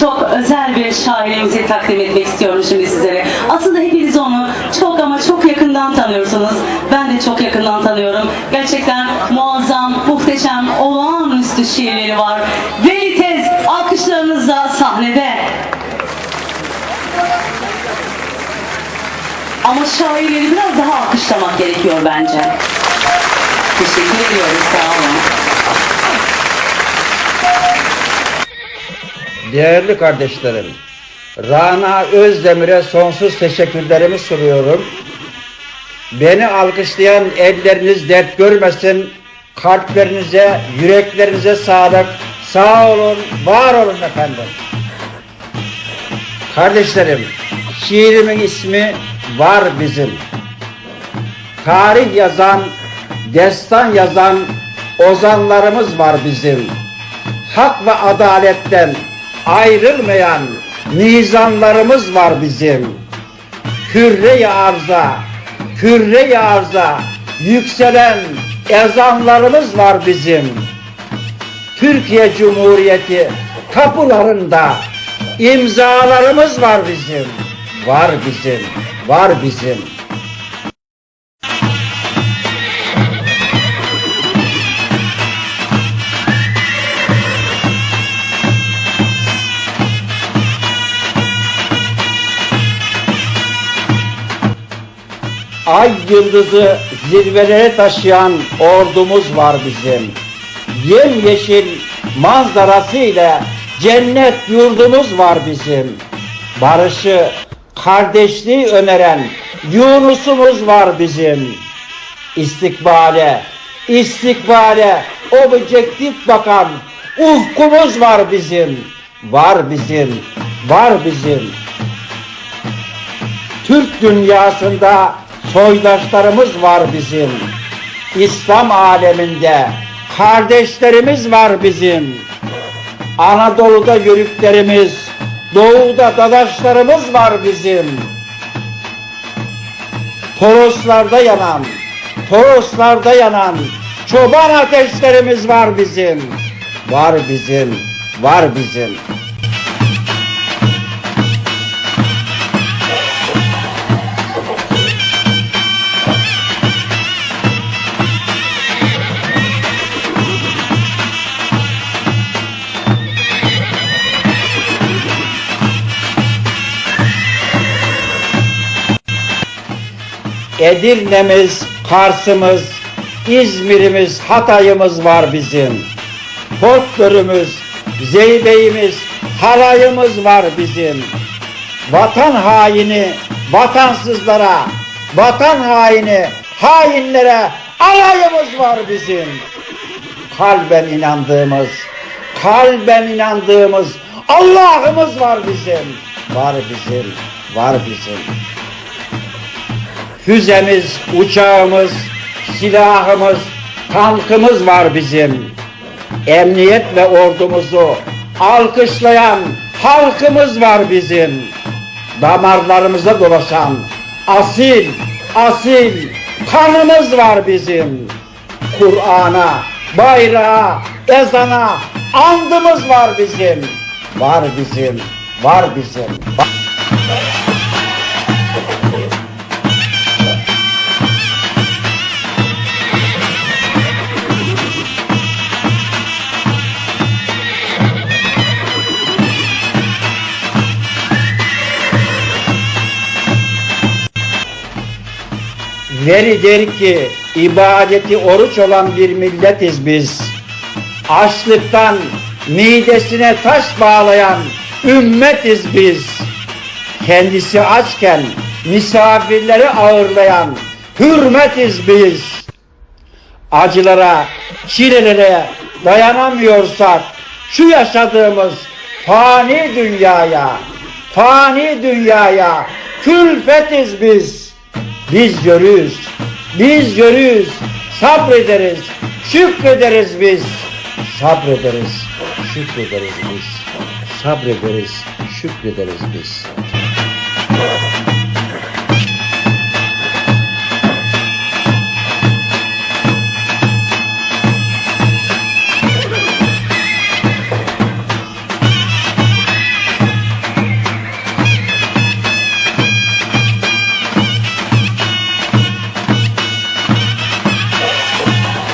Çok özel bir şairimizi takdim etmek istiyorum şimdi sizlere. Aslında hepiniz onu çok ama çok yakından tanıyorsunuz. Ben de çok yakından tanıyorum. Gerçekten muazzam, muhteşem, olağanüstü şiirleri var. Veli Tez alkışlarınızla sahnede. Ama şairleri biraz daha alkışlamak gerekiyor bence. Teşekkür ediyoruz, sağ olun. Değerli kardeşlerim, Rana Özdemir'e sonsuz teşekkürlerimi sunuyorum. Beni alkışlayan elleriniz dert görmesin, kalplerinize, yüreklerinize sağlık. Sağ olun, var olun efendim. Kardeşlerim, şiirimin ismi Var Bizim. Tarih yazan, destan yazan ozanlarımız var bizim hak ve adaletten ayrılmayan nizamlarımız var bizim. Hürre-i arza, hürre-i arza yükselen ezanlarımız var bizim. Türkiye Cumhuriyeti kapılarında imzalarımız var bizim. Var bizim, var bizim. Ay yıldızı zirvelere taşıyan ordumuz var bizim. Yemyeşil manzarasıyla cennet yurdumuz var bizim. Barışı, kardeşliği öneren Yunus'umuz var bizim. İstikbale, istikbale objektif bakan ufkumuz var bizim. Var bizim, var bizim. Türk dünyasında soydaşlarımız var bizim. İslam aleminde kardeşlerimiz var bizim. Anadolu'da yörüklerimiz, doğuda dadaşlarımız var bizim. Toroslarda yanan, Toroslarda yanan çoban ateşlerimiz var bizim. Var bizim, var bizim. Edirne'miz, Kars'ımız, İzmir'imiz, Hatay'ımız var bizim. Folklorumuz, Zeybe'imiz, halayımız var bizim. Vatan haini, vatansızlara, vatan haini, hainlere alayımız var bizim. Kalben inandığımız, kalben inandığımız Allah'ımız var bizim. Var bizim, var bizim. Füzemiz, uçağımız, silahımız, tankımız var bizim. Emniyet ve ordumuzu alkışlayan halkımız var bizim. Damarlarımıza dolaşan asil, asil kanımız var bizim. Kur'an'a, bayrağa, ezana andımız var bizim. Var bizim, var bizim. Var- Veri der ki ibadeti oruç olan bir milletiz biz. Açlıktan midesine taş bağlayan ümmetiz biz. Kendisi açken misafirleri ağırlayan hürmetiz biz. Acılara, çilelere dayanamıyorsak şu yaşadığımız fani dünyaya, fani dünyaya külfetiz biz. Biz görürüz, biz görürüz, sabrederiz, şükrederiz biz. Sabrederiz, şükrederiz biz. Sabrederiz, şükrederiz biz.